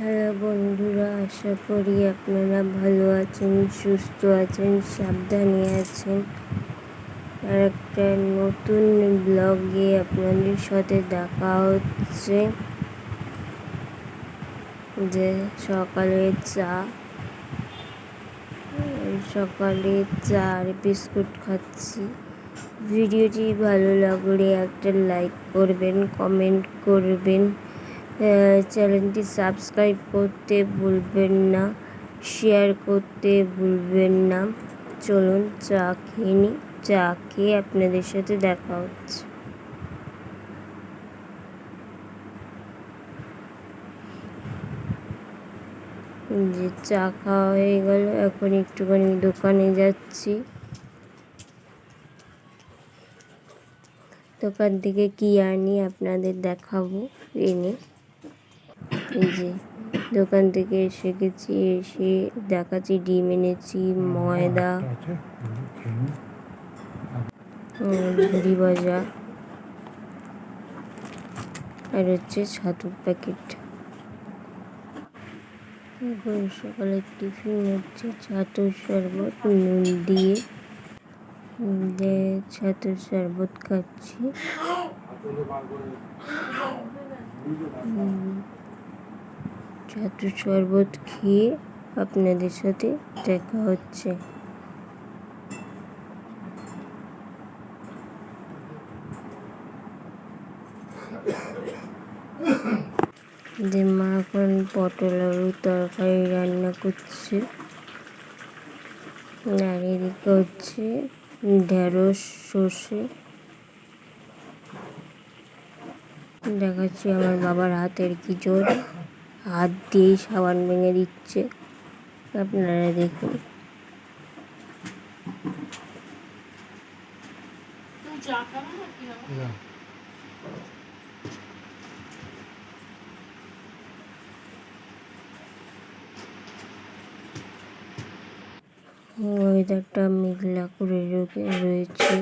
Hello বন্ধুরা, আশা করি আপনারা ভালো আছেন, সুস্থ আছেন, সাবধানে আছেন। আর একটা নতুন ব্লগে আপনাদের সাথে দেখা হচ্ছে যে সকালে চা সকালে চা আর বিস্কুট খাচ্ছি। ভিডিওটি ভালো লাগলে একটা লাইক করবেন, কমেন্ট করবেন। চ্যানেলটি সাবস্ক্রাইব করতে ভুলবেন না শেয়ার করতে ভুলবেন না। চলুন চা খেয়ে নিই চা খেয়ে আপনাদের সাথে দেখা হচ্ছে। যে চা খাওয়া হয়ে গেল, এখন একটুখানি দোকানে যাচ্ছি। দোকান থেকে কি আনি আপনাদের দেখাবো, এনে। এই যে, দোকান থেকে এসে গেছি, এসে দেখাচ্ছি ডিম এনেছি, ময়দা ঝুড়ি ভাজা, আর হচ্ছে ছাতুর প্যাকেট এখন সকালে টিফিন হচ্ছে ছাতুর শরবত, নুন দিয়ে ছাতুর শরবত খাচ্ছি। ছাতুর শরবত খেয়ে আপনাদের সাথে দেখা হচ্ছে। যে মা এখন পটল আলু তরকারি রান্না করছে। আর এদিকে হচ্ছে ঢেঁড়স, সর্ষে। দেখাচ্ছি আমার বাবার হাতের কি জোর। হাত দিয়েই সাবান ভেঙে দিচ্ছে। আপনারা দেখুন। ওয়েদারটা মেঘলা করে রয়েছে।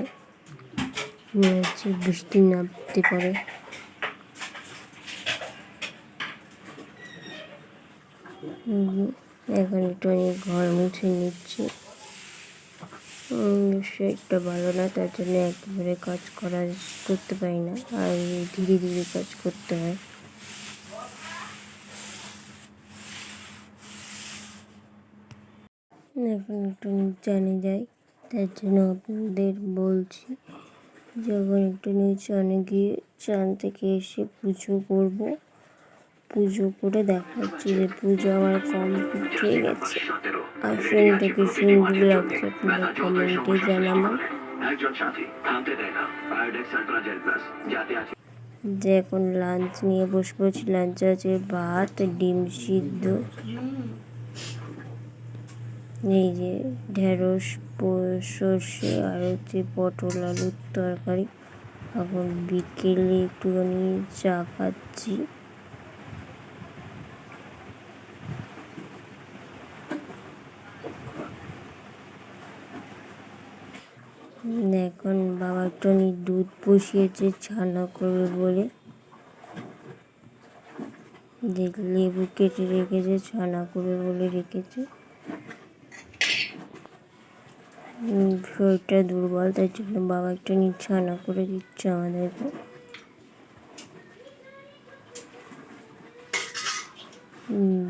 বৃষ্টি নামতে পারে। এখন একটু ঘর মুছে নিচ্ছি। শরীরটা ভালো না, তার জন্য একেবারে কাজ করা করতে পারি না, আর ধীরে ধীরে কাজ করতে হয়। এখন একটু জানে যাই, তার জন্য আপনাদের বলছি, যখন একটু নিচানে গিয়ে চান থেকে এসে পুজো করব। পুজো করে দেখাচ্ছি যে পুজো আমার কমপ্লিট হয়ে গেছে। আর থেকে সুন্দর লাগছে আপনারা কমেন্টে জানাবেন। যে এখন লাঞ্চ নিয়ে বসে পড়ছি লাঞ্চ আছে ভাত, ডিম সিদ্ধ। এই যে ঢেঁড়স, সর্ষে আর হচ্ছে পটল আলুর তরকারি। এখন বিকেলে একটুখানি চা খাচ্ছি। এখন বাবা টনি দুধ বসিয়েছে ছানা করবে বলে। দেখ লেবু কেটে রেখেছে, ছানা করবে বলে রেখেছে। শরীরটা দুর্বল তার জন্য বাবা একটা ছানা করে দিচ্ছে আমাদেরকে।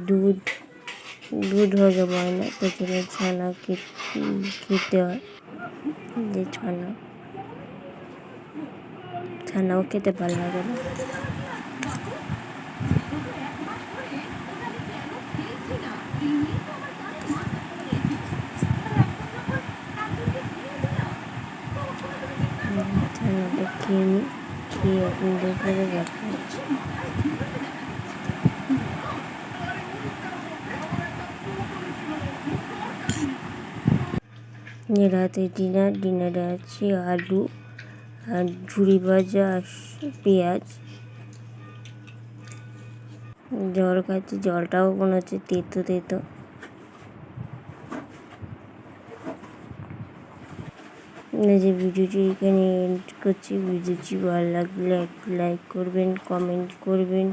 দুধ দুধ হয় না, তাই জন্য ছানা খেতে হয়। যে ছানা ছানাও খেতে ভালো লাগে না ছানাটা খেয়ে নিই খেয়ে আপনাদের সাথে দেখা হচ্ছে রাতে ডিনার, ডিনারে আছে আলু, আর ঝুড়ি ভাজা আর পেঁয়াজ। জল খাচ্ছে, জলটাও মনে হচ্ছে তেতো তেতো। যে ভিডিওটি এখানে এন্ড করছি। ভিডিওটি ভালো লাগলে লাইক করবেন কমেন্ট করবেন।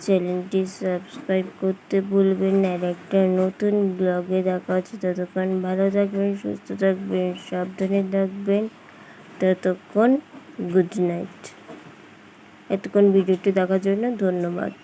চ্যানেলটি সাবস্ক্রাইব করতে ভুলবেন না। আর একটা নতুন ব্লগে দেখা হচ্ছে। ততক্ষণ ভালো থাকবেন, সুস্থ থাকবেন, সাবধানে থাকবেন। ততক্ষণ গুড নাইট। এতক্ষণ ভিডিওটি দেখার জন্য ধন্যবাদ।